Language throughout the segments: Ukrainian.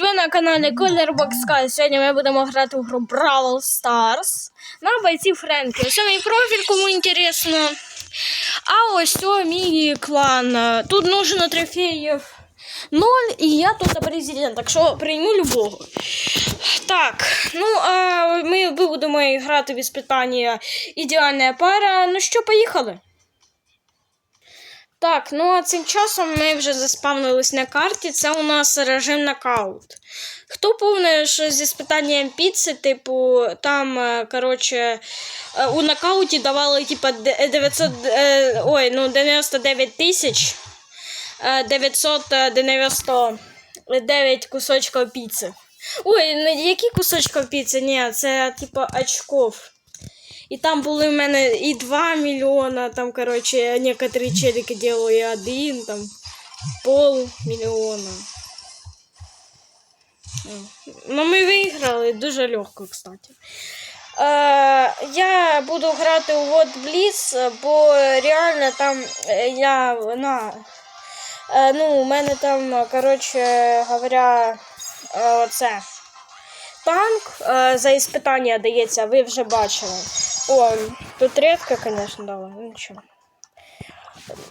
ви на каналі Colorbox Sky. Сьогодні ми будемо грати в гру Brawl Stars на бойці Френкі. Ось мій профіль, кому інтересно. А ось мій клан. Тут нужно трофеїв 0, і я тут президент, так що прийму любого. Так, ну а ми будемо грати без питання ідеальна пара. Ну що, поїхали? Так, ну а цим часом ми вже заспавнились на карті. Це у нас режим нокаут. Хто повне, що зі спитанням піци, типу, там, е, коротше, е, у нокауті давали, типу, 900, е, ой, ну, 99 тисяч е, 999 кусочків піци. Ой, які кусочки піци? Ні, це, типу, очков. І там були в мене і 2 мільйона, там, коротше, некоторі челики делали один, там, пол мільйона. Ну, ми виграли дуже легко, кстати. Е, я буду грати у Вот Blitz, бо реально там е, я на. Е, ну, у мене там, коротше говоря, е, оце. Танк е, за іспитання дається, ви вже бачили. О, тут редко, звісно, дала, ну нічого.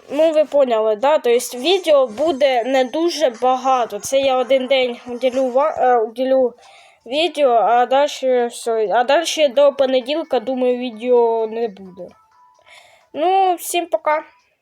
Ну, ви поняли, да? Тобто відео буде не дуже багато. Це я один день уділю, е, уділю відео, а далі все. А далі до понеділка, думаю, відео не буде. Ну, всім пока.